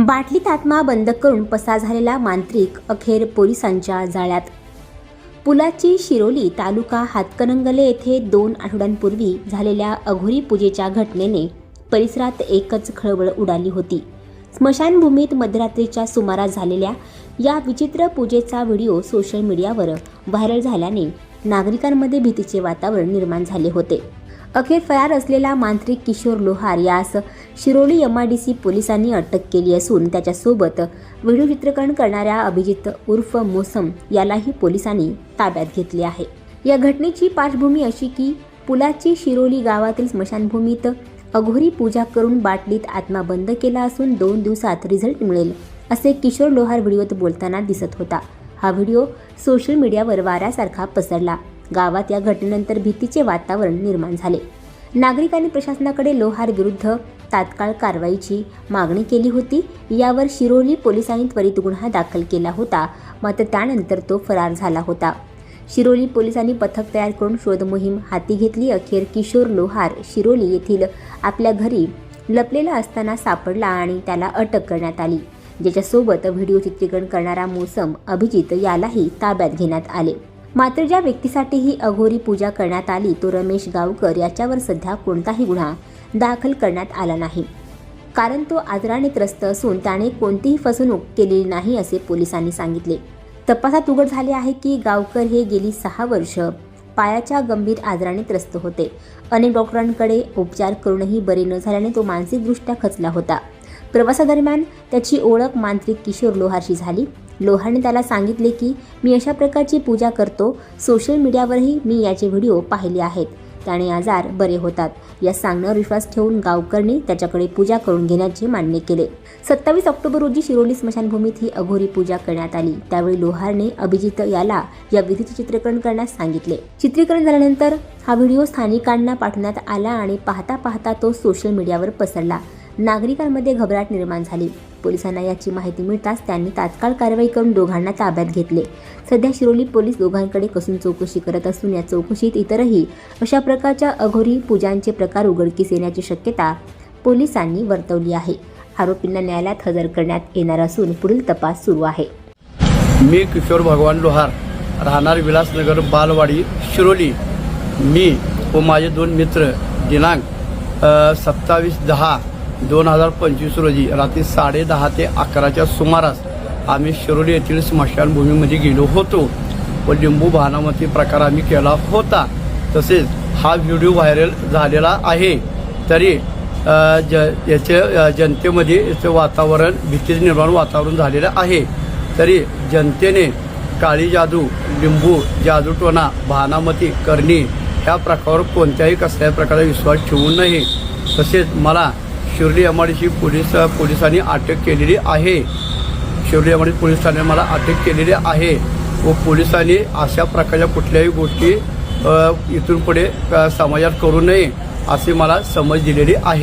बाटलीत आत्मा बंद करून पसार झालेला मांत्रिक अखेर पोलिसांच्या जाळ्यात. पुलाची शिरोली तालुका हातकणंगले येथे दोन आठवड्यांपूर्वी झालेल्या अघोरी पूजेच्या घटनेने परिसरात एकच खळबळ उडाली होती. स्मशानभूमीत मध्यरात्रीच्या सुमारास झालेल्या या विचित्र पूजेचा व्हिडिओ सोशल मीडियावर व्हायरल झाल्याने नागरिकांमध्ये भीतीचे वातावरण निर्माण झाले होते. अखेर फरार असलेला मांत्रिक किशोर लोहार यास Shiroli M I D C पोलिसांनी अटक केली असून त्याच्यासोबत व्हिडिओ चित्रीकरण करणाऱ्या अभिजित उर्फ मोसम यालाही पोलिसांनी ताब्यात घेतले आहे. या घटनेची पार्श्वभूमी अशी की पुलाची शिरोली गावातील स्मशानभूमीत अघोरी पूजा करून बाटलीत आत्मा बंद केला असून दोन दिवसात रिझल्ट मिळेल असे किशोर लोहार व्हिडिओत बोलताना दिसत होता. हा व्हिडिओ सोशल मीडियावर वाऱ्यासारखा पसरला. गावात या घटनेनंतर भीतीचे वातावरण निर्माण झाले. नागरिकांनी प्रशासनाकडे लोहार विरुद्ध तात्काळ कारवाईची मागणी केली होती. यावर शिरोली पोलिसांनी त्वरित गुन्हा दाखल केला होता मात्र त्यानंतर तो फरार झाला होता. शिरोली पोलिसांनी पथक तयार करून शोधमोहीम हाती घेतली. अखेर किशोर लोहार शिरोली येथील आपल्या घरी लपलेला असताना सापडला आणि त्याला अटक करण्यात आली. ज्याच्यासोबत व्हिडिओ चित्रीकरण करणारा मोसम अभिजित यालाही ताब्यात घेण्यात आले. मात्र ज्या व्यक्तीसाठी ही अघोरी पूजा करण्यात आली तो रमेश गावकर याच्यावर सध्या कोणताही गुन्हा दाखल करण्यात आला नाही. कारण तो आजाराने त्रस्त असून त्याने कोणतीही फसवणूक केलेली नाही असे पोलिसांनी सांगितले. तपासात उघड झाले आहे की गावकर हे गेली सहा वर्ष पायाच्या गंभीर आजाराने त्रस्त होते. अनेक डॉक्टरांकडे उपचार करूनही बरे न झाल्याने तो मानसिकदृष्ट्या खचला होता. प्रवासादरम्यान त्याची ओळख मांत्रिक किशोर लोहारशी झाली. लोहारने त्याला सांगितले की मी अशा प्रकारची पूजा करतो. सोशल मीडियावरही मी याचे व्हिडिओ पाहिले आहेत. त्याने आजार बरे होतात. या सांगण्यावर विश्वास ठेवून गावकरनी त्याच्याकडे पूजा करून घेण्याचे मान्य केले. सत्तावीस ऑक्टोबर रोजी शिरोली स्मशानभूमीत ही अघोरी पूजा करण्यात आली. त्यावेळी लोहारने अभिजित याला या विधीचे चित्रीकरण करण्यास सांगितले. चित्रीकरण झाल्यानंतर हा व्हिडिओ स्थानिकांना पाठवण्यात आला आणि पाहता पाहता तो सोशल मीडियावर पसरला. नागरिकांमध्ये घबराट निर्माण झाली. पोलिसांना याची माहिती मिळताच त्यांनी तात्काळ कारवाई करून दोघांना ताब्यात घेतले. सध्या शिरोली पोलीस दोघांकडे कसून चौकशी करत असून या चौकशीत इतरही अशा प्रकारच्या अघोरी पूजांचे प्रकार उघडकीस येण्याची शक्यता पोलिसांनी वर्तवली आहे. आरोपींना न्यायालयात हजर करण्यात येणार असून पुढील तपास सुरू आहे. मी किशोर भगवान लोहार राहणार विलासनगर बालवाडी शिरोली. मी व माझे दोन मित्र दिनांक सत्तावीस दहा दोन हजार पंचवीस रोजी रात्री साडे दहा ते अकराच्या सुमारास आम्ही शिरोली येथील स्मशानभूमीमध्ये गेलो होतो. व लिंबू भानामती प्रकार आम्ही केला होता. तसेच हा व्हिडिओ व्हायरल झालेला आहे. तरी ज याचे जनतेमध्ये याचं वातावरण भीती निर्माण वातावरण झालेलं आहे. तरी जनतेने काळी जादू लिंबू जादूटोना भानामती करणी ह्या प्रकारावर कोणत्याही कसल्याही प्रकारे विश्वास ठेवू नये. तसेच मला शिर्डी अमाडीची पोलीस पोलिसांनी अटक केलेली आहे. शिर्डी अमाडी पोलीस ठाण्याने मला अटक केलेली आहे व पोलिसांनी अशा प्रकारच्या कुठल्याही गोष्टी इथून पुढे समाजात करू नये अशी मला समज दिलेली आहे.